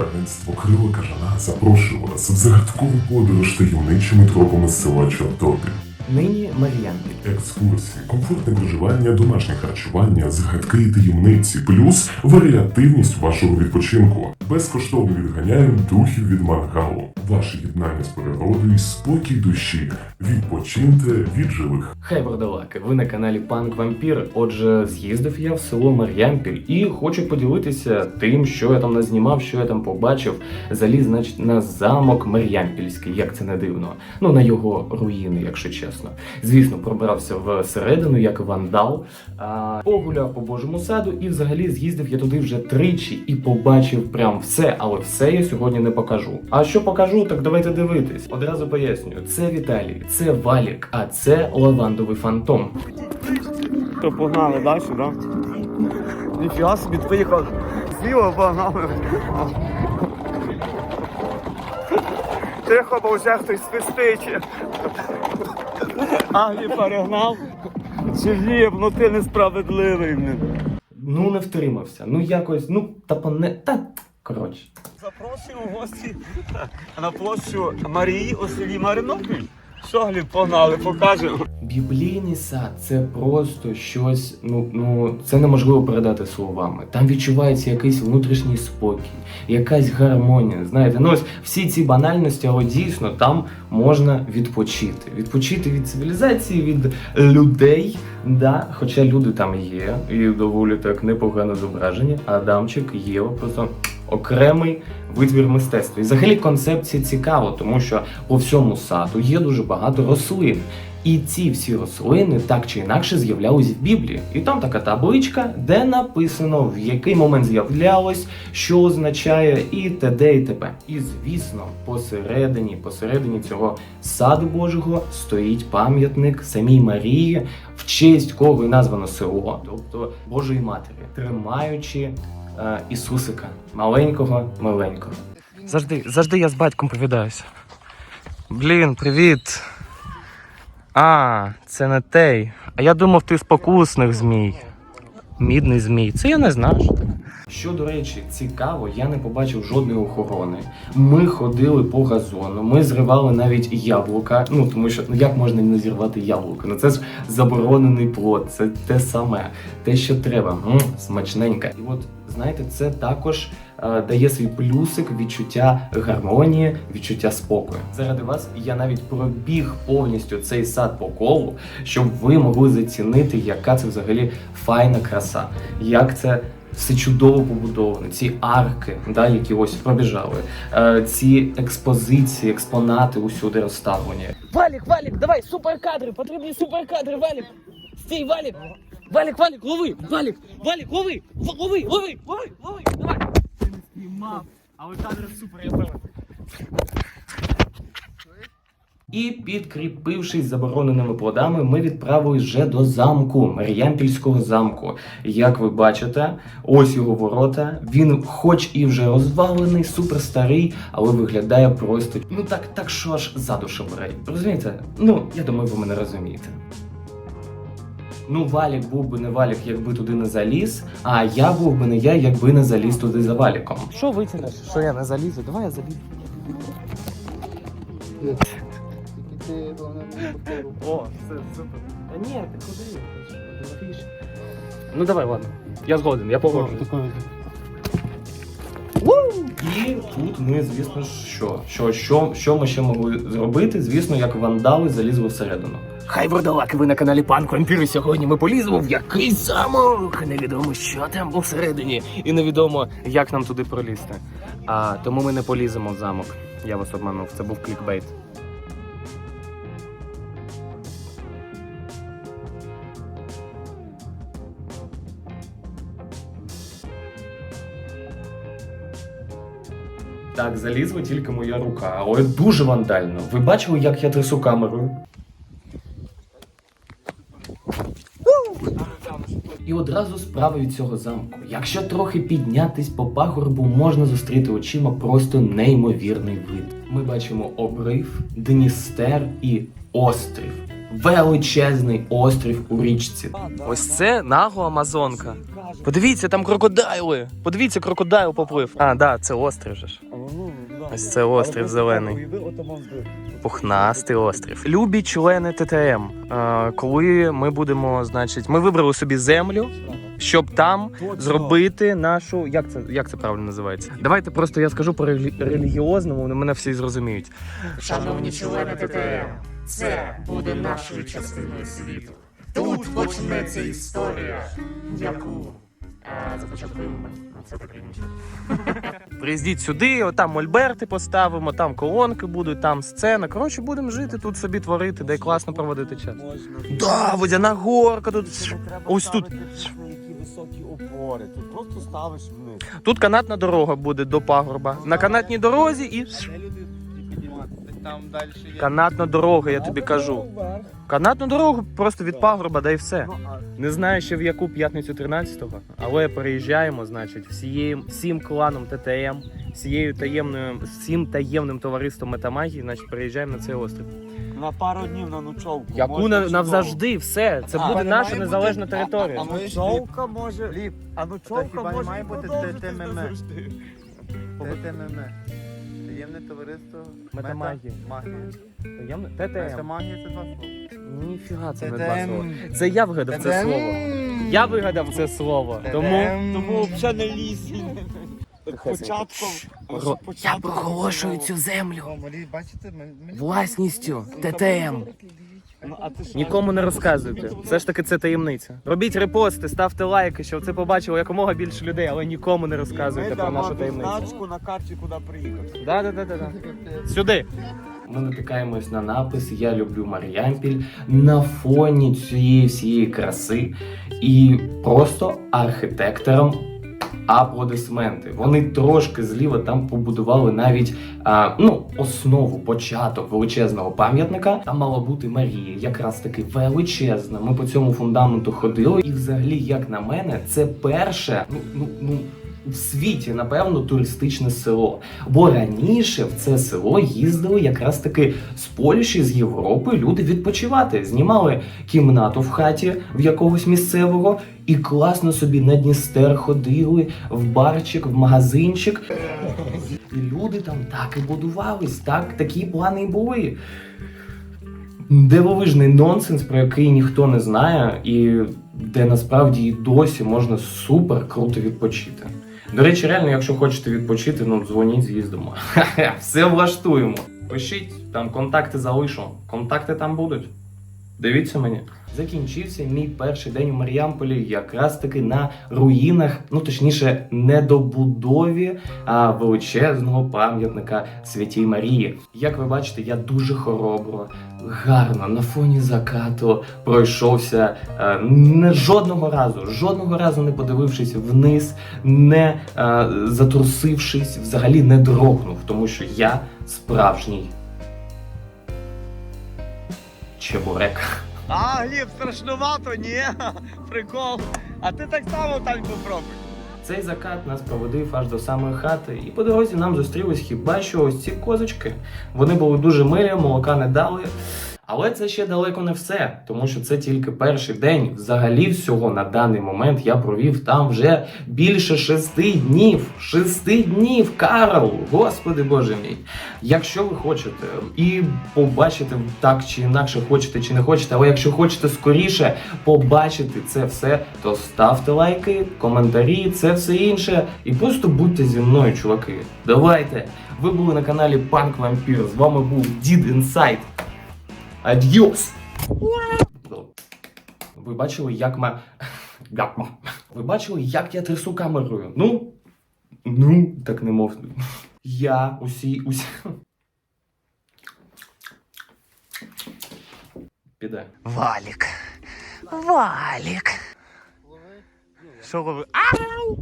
Агентство Крила Кажана запрошує вас в загадкову подорож таємничими тропами села Чортопіль. Нині Мар'янпіль. Екскурсії, комфортне проживання, домашнє харчування, згадки і таємниці, плюс варіативність вашого відпочинку. Безкоштовно відганяємо духів від мангалу. Ваше єднання з природою спокій душі. Відпочиньте від живих. Хай бордалаки, ви на каналі Панк Вампір. Отже, з'їздив я в село Мар'янпіль і хочу поділитися тим, що я там назнімав, що я там побачив. Заліз, значить, на замок Мар'янпільський, як це не дивно. Ну на його руїни, якщо чесно. Звісно, пробирався всередину, як вандал. А, погуляв по Божому саду і взагалі з'їздив я туди вже тричі і побачив прям все, але все я сьогодні не покажу. А що покажу, так давайте дивитись. Одразу пояснюю: це Віталій, це Валік, а це лавандовий фантом. То погнали далі, да? Ніфіга собі поїхав зліва погнали. Тихо, бо вже хтось свистить. Аглі перегнав. Чи ну ти несправедливий. Ну не втримався. Ну якось, ну та не та коротше. Запрошуємо гості на площу Марії у селі Маринополь. Що, Гліб, погнали, покажемо. Біблійний сад це просто щось, ну, ну це неможливо передати словами. Там відчувається якийсь внутрішній спокій, якась гармонія. Знаєте, ну ось всі ці банальності, але дійсно там можна відпочити. Відпочити від цивілізації, від людей. Да, хоча люди там є, і доволі так непогано зображені. Адамчик є просто окремий витвір мистецтва. І взагалі концепція цікава, тому що по всьому саду є дуже багато рослин. І ці всі рослини так чи інакше з'являлись в Біблії. І там така табличка, де написано, в який момент з'являлось, що означає і т.д. і т.п. І звісно, посередині, посередині цього саду Божого стоїть пам'ятник самій Марії, в честь кого і названо село, тобто Божої Матері, тримаючи е, Ісусика, маленького, маленького. Завжди, завжди я з батьком повідаюся. Блін, привіт. А, це не той. А я думав, ти спокусних змій. Мідний змій. Це я не знаю. що до речі, цікаво, я не побачив жодної охорони. Ми ходили по газону, ми зривали навіть яблука. Ну тому що ну як можна не зірвати яблука? Ну це ж заборонений плод, це те саме, те, що треба. М, смачненько. І от знаєте, це також дає свій плюсик відчуття гармонії, відчуття спокою. Заради вас я навіть пробіг повністю цей сад по колу, щоб ви могли зацінити, яка це взагалі файна краса, як це все чудово побудовано, ці арки, да, які ось пробіжали, е, ці експозиції, експонати усюди розставлені. Валік, Валік, давай, суперкадри, потрібні суперкадри, Валік. Стій, Валік. Валік, Валік, лови, Валік, Валік, лови, лови, лови, лови, лови, давай. Спіймав, але кадри супер, я певен. І підкріпившись забороненими плодами, ми відправились вже до замку, Мар'янпільського замку. Як ви бачите, ось його ворота. Він, хоч і вже розвалений, супер старий, але виглядає просто. Ну так, так що аж за душу. Розумієте? Ну, я думаю, ви мене розумієте. Ну, валік був би не валік, якби туди не заліз, а я був би не я, якби не заліз туди за валіком. Що витягнеш? Що я не залізу? Давай я залізу. О, все супер. Та ні, ти куди? Ну давай, ладно. Я згоден, я погоджуюсь. І тут ми, звісно ж, що? Що, що, що ми ще могли зробити? Звісно, як вандали залізли всередину. Хай бурдалаки, ви на каналі Панк Вампір, сьогодні ми поліземо в якийсь замок. Невідомо, що там усередині. І невідомо, як нам туди пролізти. А тому ми не поліземо в замок. Я вас обманув, це був клікбейт. Так, залізла тільки моя рука, але дуже вандально. Ви бачили, як я трясу камерою? Одразу справа від цього замку. Якщо трохи піднятись по пагорбу, можна зустріти очима просто неймовірний вид. Ми бачимо обрив, Дністер і острів. Величезний острів у річці. Ось це наго Амазонка. Подивіться, там крокодайли. Подивіться, крокодайл поплив. А, да, це острів же ж. Ось це острів зелений. Пухнастий острів. Любі члени ТТМ. Е, коли ми будемо, значить, ми вибрали собі землю, щоб там зробити нашу. Як це, як це правильно називається? Давайте просто я скажу по релі- релігіозному, мене всі зрозуміють. Шановні члени ТТМ, це буде нашою частиною світу. Тут почнеться історія, яку е, започаткуємо ми. Це так. Приїздіть сюди, отам мольберти поставимо, там колонки будуть, там сцена. Коротше, будемо жити тут собі творити, де класно проводити час. Да, водяна горка тут. Ось тут. Які високі опори. Тут просто ставиш вниз. Тут канатна дорога буде до пагорба. На канатній дорозі і. Там далі є. Канатна дорога, я тобі кажу. Канатну дорогу просто від пагорба, да і все. Не знаю ще в яку п'ятницю 13-го, але переїжджаємо, значить, всією, всім кланом ТТМ, всією таємною, всім таємним товариством Метамагії, значить, переїжджаємо на цей острів. На пару днів на ночовку. Яку на, навзавжди, все. Це А, буде не наша має незалежна бути- територія. А, а ночовка може. Ліп. А ночовка хіба не може має бути продовжитись ТТММ? назавжди. ТТММ. Таємне товариство Метамагії. Магія. Таємне? ТТМ. Метамагія це два слова. Ніфіга, це не два слова. Це я вигадав це слово. Я вигадав це слово. Тому Тому взагалі не лізь. Початком. Ро- початком проголошую цю землю О, бачите, ми- мені власністю ТТМ. Ну, а ти нікому не розказуйте. Все ж таки це таємниця. Робіть репости, ставте лайки, щоб це побачило якомога більше людей, але нікому не розказуйте про нашу таємницю. значку на карті, куди приїхати. Да, да, да, да, да. Сюди. Ми натикаємось на напис Я люблю Мар'ямпіль на фоні цієї всієї краси і просто архітекторам аплодисменти. Вони трошки зліва там побудували навіть а, ну, основу, початок величезного пам'ятника. Там мала бути Марія, якраз таки величезна. Ми по цьому фундаменту ходили, і взагалі, як на мене, це перше, ну, ну, ну. В світі, напевно, туристичне село. Бо раніше в це село їздили якраз таки з Польщі, з Європи люди відпочивати. Знімали кімнату в хаті в якогось місцевого і класно собі на Дністер ходили в барчик, в магазинчик. І люди там так і будувались, так, такі плани і були. Дивовижний нонсенс, про який ніхто не знає, і де насправді і досі можна супер круто відпочити. До речі, реально, якщо хочете відпочити, ну дзвоніть, з'їздимо. Все влаштуємо. Пишіть, там контакти залишу. Контакти там будуть. Дивіться мені. Закінчився мій перший день у Мар'ямполі якраз таки на руїнах, ну точніше, недобудові а, величезного пам'ятника Святій Марії. Як ви бачите, я дуже хоробро, гарно на фоні закату пройшовся е, не жодного разу, жодного разу не подивившись вниз, не е, затрусившись, взагалі не дрогнув, тому що я справжній чебурек. А, Гліб, страшнувато, ні? Прикол. А ти так само так попробуй. Цей закат нас проводив аж до самої хати, і по дорозі нам зустрілись хіба що ось ці козочки. Вони були дуже милі, молока не дали. Але це ще далеко не все, тому що це тільки перший день. Взагалі всього на даний момент я провів там вже більше шести днів. Шести днів, Карл! Господи Боже мій. Якщо ви хочете і побачити так чи інакше, хочете чи не хочете, але якщо хочете скоріше побачити це все, то ставте лайки, коментарі, це все інше. І просто будьте зі мною, чуваки. Давайте! Ви були на каналі Панк Вампір. З вами був Дід Інсайд. Адьос! Ви бачили, як ма. Як ма. Ви бачили, як я трясу камерою? Ну. Ну, так не мов. Я усі усі. Піде. Валік. Валік. Що ви? Ау!